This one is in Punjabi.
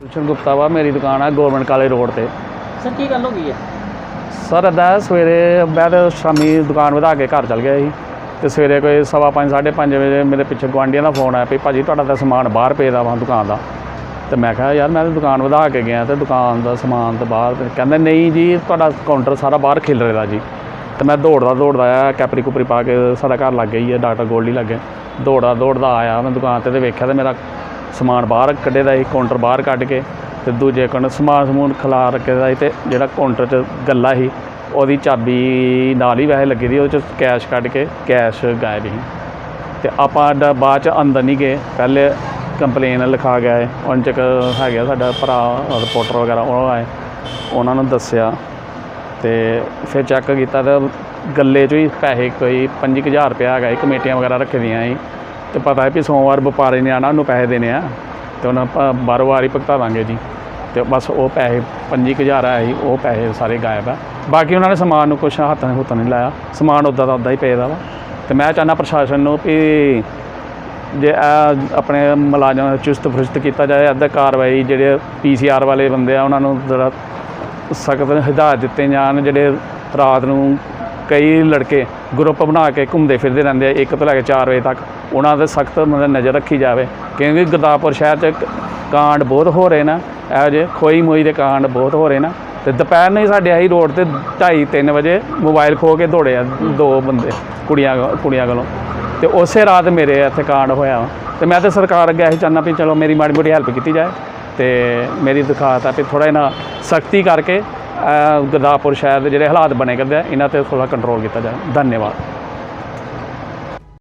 ਗੁਲਸ਼ਨ ਗੁਪਤਾ ਵਾ ਮੇਰੀ ਦੁਕਾਨ ਆ ਗਵਰਨਮੈਂਟ ਕਾਲਜ ਰੋਡ ਤੇ। ਸਰ ਕੀ ਗੱਲ ਹੋ ਗਈ ਹੈ ਸਰ ਇੱਦਾਂ ਸਵੇਰੇ ਮੈਂ ਤਾਂ ਸ਼ਾਮੀ ਦੁਕਾਨ ਵਧਾ ਕੇ ਘਰ ਚਲ ਗਿਆ ਸੀ। ਤੇ ਸਵੇਰੇ ਕੋਈ ਸਵਾ ਪੰਜ, ਸਾਢੇ ਪੰਜ ਵਜੇ ਮੇਰੇ ਪਿੱਛੇ ਗੁਆਂਢੀਆਂ ਦਾ ਫੋਨ ਆਇਆ ਵੀ ਭਾਜੀ ਤੁਹਾਡਾ ਤਾਂ ਸਮਾਨ ਬਾਹਰ ਪਏ ਦਾ ਵਾ ਦੁਕਾਨ ਦਾ। ਤੇ ਮੈਂ ਕਿਹਾ ਯਾਰ ਮੈਂ ਤਾਂ ਦੁਕਾਨ ਵਧਾ ਕੇ ਗਿਆ ਤੇ ਦੁਕਾਨ ਦਾ ਸਮਾਨ ਤਾਂ ਬਾਹਰ। ਕਹਿੰਦੇ ਨਹੀਂ ਜੀ ਤੁਹਾਡਾ ਕਾਊਂਟਰ ਸਾਰਾ ਬਾਹਰ ਖਿਲ ਰਿਹਾ ਜੀ। ਤੇ ਮੈਂ ਦੌੜਦਾ ਦੌੜਦਾ ਆਇਆ ਕੈਪਰੀ ਕੁਪਰੀ ਪਾ ਕੇ ਸਾਡਾ ਘਰ ਲੱਗ ਗਈ ਹੈ ਡਾਕਟਰ ਗੋਲਡੀ ਲੱਗੇ। ਦੌੜਦਾ ਦੌੜਦਾ ਆਇਆ ਮੈਂ ਦੁਕਾਨ ਤੇ ਤੇ ਵੇਖਿਆ ਤੇ ਮੇਰਾ ਸਮਾਨ ਬਾਹਰ ਕੱਢੇ ਦਾ ਸੀ ਕਾਊਂਟਰ ਬਾਹਰ ਕੱਢ ਕੇ ਤੇ ਦੂਜੇ ਕੋਲ ਸਮਾਨ ਸਮੂਨ ਖਿਲਾ ਰੱਖੇ ਦਾ ਸੀ ਤੇ ਜਿਹੜਾ ਕਾਊਂਟਰ 'ਚ ਗੱਲਾ ਸੀ, ਉਹਦੀ ਚਾਬੀ ਨਾਲ ਹੀ ਵੈਸੇ ਲੱਗੀ ਦੀ ਉਹਦੇ 'ਚ ਕੈਸ਼ ਕੱਢ ਕੇ ਕੈਸ਼ ਗਾਇਬ ਸੀ। ਤੇ ਆਪਾਂ ਡ- ਬਾਅਦ ਚ ਅੰਦਰ ਨਹੀਂ ਗਏ, ਪਹਿਲੇ ਕੰਪਲੇਨ ਲਿਖਾ ਗਿਆ ਹੈ ਉਹਨਾਂ ਚ ਇੱਕ ਹੈਗਾ ਸਾਡਾ ਭਰਾ ਰਿਪੋਰਟਰ ਵਗੈਰਾ, ਉਹ ਆਏ, ਉਹਨਾਂ ਨੂੰ ਦੱਸਿਆ ਤੇ ਫਿਰ ਚੈੱਕ ਕੀਤਾ ਤਾਂ ਗੱਲੇ 'ਚ ਹੀ ਪੈਸੇ ਕੋਈ 25000 ਰੁਪਇਆ ਹੈਗਾ ਸੀ, ਕਮੇਟੀਆਂ ਵਗੈਰਾ ਰੱਖੀ ਦੀਆਂ ਸੀ। ਤੇ ਪਤਾ ਹੈ ਵੀ ਸੋਮਵਾਰ ਵਪਾਰੀ ਨੇ ਆਣਾ ਉਹਨੂੰ ਪੈਸੇ ਦੇਣੇ ਆ, ਤੇ ਉਹਨਾਂ ਆਪਾਂ ਬਾਰੋ ਵਾਰੀ ਭੁਗਤਾ ਦਾਂਗੇ ਜੀ। ਤੇ ਬਸ ਉਹ ਪੈਸੇ 25000 ਆਇਆ ਸੀ, ਉਹ ਪੈਸੇ ਸਾਰੇ ਗਾਇਬ ਆ। ਬਾਕੀ ਉਹਨਾਂ ਨੇ ਸਮਾਨ ਨੂੰ ਕੁਛ ਹੱਥਾਂ ਹੁੱਥ ਨਹੀਂ ਲਾਇਆ। ਸਮਾਨ ਉੱਦਾਂ ਦਾ ਉੱਦਾਂ ਹੀ ਪਏ ਦਾ ਵਾ। ਤੇ ਮੈਂ ਚਾਹੁੰਦਾ ਪ੍ਰਸ਼ਾਸਨ ਨੂੰ ਵੀ ਜੇ ਇਹ ਆਪਣੇ ਮੁਲਾਜ਼ਮਾਂ ਨੂੰ ਚੁਸਤ ਫਰੁਸਤ ਕੀਤਾ ਜਾਏ, ਅੱਧਾ ਕਾਰਵਾਈ ਜਿਹੜੇ ਪੀਸੀਆਰ ਵਾਲੇ ਬੰਦੇ ਆ, ਉਹਨਾਂ ਨੂੰ ਜ਼ਰਾ ਸਖਤ ਹਦਾਇਤ ਦਿੱਤੇ ਜਾਣ, ਜਿਹੜੇ ਰਾਤ ਨੂੰ ਕਈ ਲੜਕੇ ਗਰੁੱਪ ਬਣਾ ਕੇ ਘੁੰਮਦੇ ਫਿਰਦੇ ਰਹਿੰਦੇ ਆ, ਇੱਕ ਤੋਂ ਲੈ ਕੇ 4 ਵਜੇ ਤੱਕ। ਉਹਨਾਂ ਤੇ ਸਖਤ ਮਤਲਬ ਨਜ਼ਰ ਰੱਖੀ ਜਾਵੇ। ਕਿਉਂਕਿ ਗੁਰਦਾਸਪੁਰ ਸ਼ਹਿਰ 'ਚ ਕ- ਕਾਂਡ ਬਹੁਤ ਹੋ ਰਹੇ ਨਾ। ਇਹੋ ਜਿਹੇ ਖੋਈ ਮੋਈ ਦੇ ਕਾਂਡ ਬਹੁਤ ਹੋ ਰਹੇ ਨਾ। ਤੇ ਦੁਪਹਿਰ ਨੂੰ ਹੀ ਸਾਡੇ ਆਹੀ ਰੋਡ ਤੇ 2:30 3 ਵਜੇ ਮੋਬਾਈਲ ਖੋ ਕੇ ਦੌੜੇ ਆ ਦੋ ਬੰਦੇ ਕੁੜੀਆਂ ਕੁੜੀਆਂ ਕੋਲੋਂ। ਤੇ ਉਸੇ ਰਾਤ ਮੇਰੇ ਇੱਥੇ ਕਾਂਡ ਹੋਇਆ ਵਾ। ਤੇ ਮੈਂ ਤੇ ਸਰਕਾਰ ਅੱਗੇ ਇਹੀ ਚਾਹੁੰਦਾ ਵੀ ਚਲੋ ਮੇਰੀ ਮਾੜੀ ਮੋਟੀ ਹੈਲਪ ਕੀਤੀ ਜਾਏ। ਤੇ ਮੇਰੀ ਦਿਖਾਤ ਆ ਵੀ ਥੋੜਾ ਇਹਨਾਂ ਸਖਤੀ ਕਰਕੇ ਅਹ ਸ਼ਹਿਰ ਦੇ ਜਿਹੜੇ ਹਾਲਾਤ ਬਣੇ ਕਰਦੇ ਆ, ਇਹਨਾਂ ਤੇ ਥੋੜਾ ਕੰਟਰੋਲ ਕੀਤਾ ਜਾਏ। ਧੰਨਵਾਦ।